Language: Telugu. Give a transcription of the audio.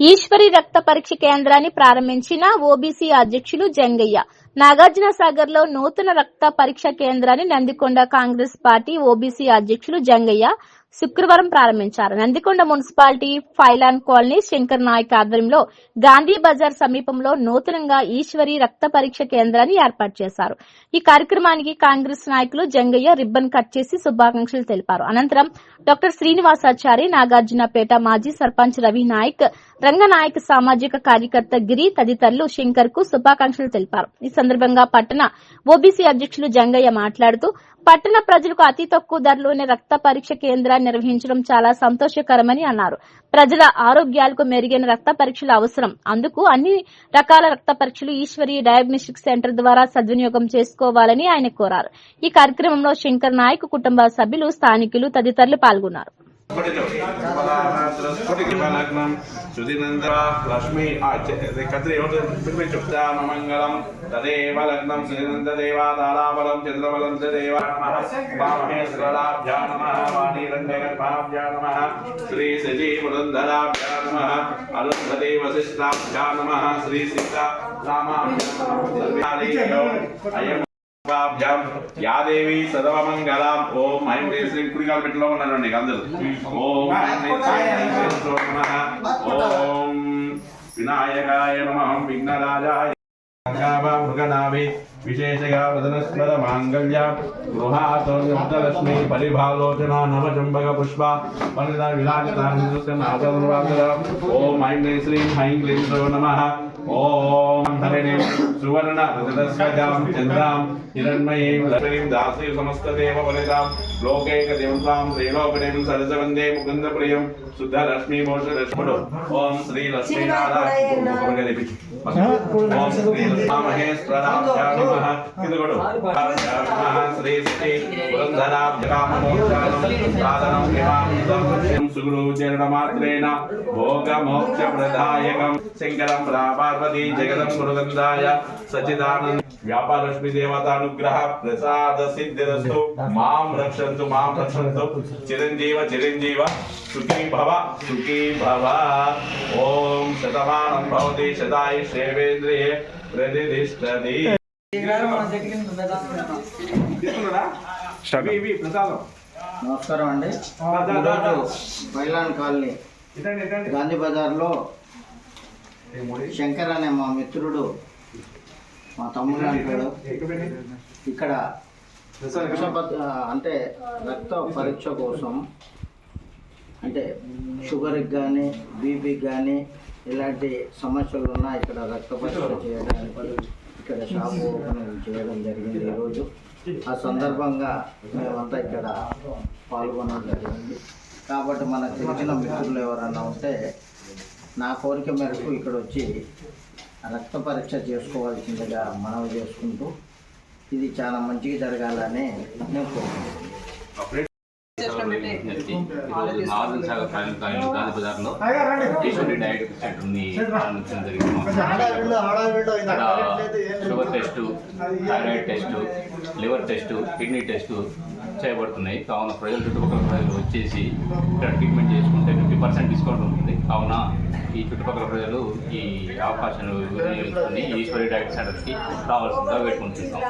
ఈశ్వరి రక్త పరీక్ష కేంద్రాన్ని ప్రారంభించిన ఓబీసీ అధ్యక్షులు జంగయ్య. నాగార్జున సాగర్లో నూతన రక్త పరీక్ష కేంద్రాన్ని నందికొండ కాంగ్రెస్ పార్టీ ఓబీసీ అధ్యక్షులు జంగయ్య శుక్రవారం ప్రారంభించారు. Nandikonda municipality pylon colony Shankar Nayak ఆధ్వర్యంలో గాంధీ బజార్ సమీపంలో నూతనంగా ఈశ్వరి రక్త పరీక్ష కేంద్రాన్ని ఏర్పాటు చేశారు. ఈ కార్యక్రమానికి కాంగ్రెస్ నాయకులు జంగయ్య రిబ్బన్ కట్ చేసి శుభాకాంక్షలు తెలిపారు. అనంతరం డాక్టర్ శ్రీనివాసాచారి నాగార్జునపేట మాజీ సర్పంచ్ రవి నాయక్ రంగనాయక్ సామాజిక కార్యకర్త గిరి తదితరులు శంకర్కు శుభాకాంక్షలు తెలిపారు. ఈ సందర్భంగా పట్టణ ఓబీసీ అధ్యక్షులు జంగయ్య మాట్లాడుతూ పట్టణ ప్రజలకు అతి తక్కువ ధరలోనే రక్త పరీక్ష కేంద్రాన్ని నిర్వహించడం చాలా సంతోషకరమని అన్నారు. ప్రజల ఆరోగ్యాలకు మెరుగైన రక్త పరీక్షలు అవసరం. అందుకు అన్ని రకాల రక్త పరీక్షలు ఈశ్వరి డయాగ్నోస్టిక్ సెంటర్ ద్వారా సద్వినియోగం చేసుకోవాలని ఆయన కోరారు. ఈ కార్యక్రమంలో శంకర్ నాయక్ కుటుంబ సభ్యులు స్థానికులు తదితరులు పాల్గొన్నారు. స్ఫటికలగ్నం సుధినందర లక్ష్మీ కత్రి మంగళం తదేవ లగ్నం సుధినందదేవాదారాబలం చంద్రబలం దేవ మహేశ్వరాభ్యా నమ వాణీరంగర్భాభ్యా నమ శ్రీ సజీ పురంధరాభ్యా నమ అరుంధతి వశిష్టాభ్యా నమ శ్రీ సీతా రామాభ్యా అయం యాదేవి యా ఓం ఐం శ్రీ శ్రీం కుడికాలు పెట్టలో ఉన్నారండి అందరూ. ఓం ఓం వినాయకాయ నమః. విఘ్నరాజాయ మృగనాభి. విశేషగా వదనస్మర మాంగళ్య. గృహాతోలక్ష్మి పరిభాలోచన నవచంబక పుష్ప. విలాసిత ఓం ఐం శ్రీం ఐం నమః. ఓం హరిణీం సువర్ణ రజతస్వజాం చంద్రాం హిరణ్మయీం లక్ష్మీం దాసీం సమస్తదేవ వనితాం లోకైక దేవతాం శ్రీలోకనీం సరసవందే ముకుంద ప్రియం శుద్ధ లక్ష్మీ మోష లక్ష్ముడు ఓం శ్రీ లక్ష్మీ ఓం శ్రీ మహేశ్వరాభ్యా నమః కిందకొడు నమః శ్రీ శ్రీ పురంధరాభ్యామోక్షానం సాధనం హిమాంసం సుగురు చరణ మాత్రేణ భోగ మోక్ష ప్రదాయకం శంకరం పార్వతీ జగదం మృగందాయ సచిదానంద వ్యాపారలక్ష్మి దేవతానుగ్రహ ప్రసాద సిద్ధిరస్తు మాం రక్షంతు మాం రక్షంతు చిరంజీవ చిరంజీవ సుఖీ భవ సుఖీ భవ ఓం శతమానం భవతి శతాయి ఇవి, ఇవి, ప్రసాదం. నమస్కారం అండి. బైలాన్ కాలనీ. గాంధీ బజార్లో శంకర్ అనే మా మిత్రుడు మా తమ్ముడు అంటాడు. ఇక్కడ అంటే రక్త పరీక్ష కోసం అంటే షుగర్కి కానీ బీపీకి కానీ ఇలాంటి సమస్యలు ఉన్నా ఇక్కడ రక్త పరీక్ష చేయడానికి ఇక్కడ షాప్ ఓపెన్ చేయడం జరిగింది ఈరోజు. ఆ సందర్భంగా మేమంతా ఇక్కడ పాల్గొనడం జరిగింది. కాబట్టి మనకు తెలిసిన మిత్రులు ఎవరన్నా ఉంటే నా కోరిక మేరకు ఇక్కడ వచ్చి రక్త పరీక్ష చేసుకోవాల్సిందిగా మనవి చేసుకుంటూ ఇది చాలా మంచిగా జరగాలని నేను కోరుకుంటున్నాను. నార్మల్ సాగర్ ఫైనల్ కాలేజ్ గాంధీ బజార్లో ఈశ్వరి డైట్ సెంటర్ని జరిగింది sugar test thyroid test liver test kidney test చేయబడుతున్నాయి కావున ప్రజలు చుట్టుపక్కల ప్రజలు వచ్చేసి ఇక్కడ ట్రీట్మెంట్ చేసుకుంటే ఫిఫ్టీ పర్సెంట్ డిస్కౌంట్ ఉంటుంది కావున ఈ చుట్టుపక్కల ప్రజలు ఈ అవకాశాన్ని ఈశ్వరి డాక్టర్ సెంటర్కి రావాల్సిందిగా వేడుకుంటున్నాం.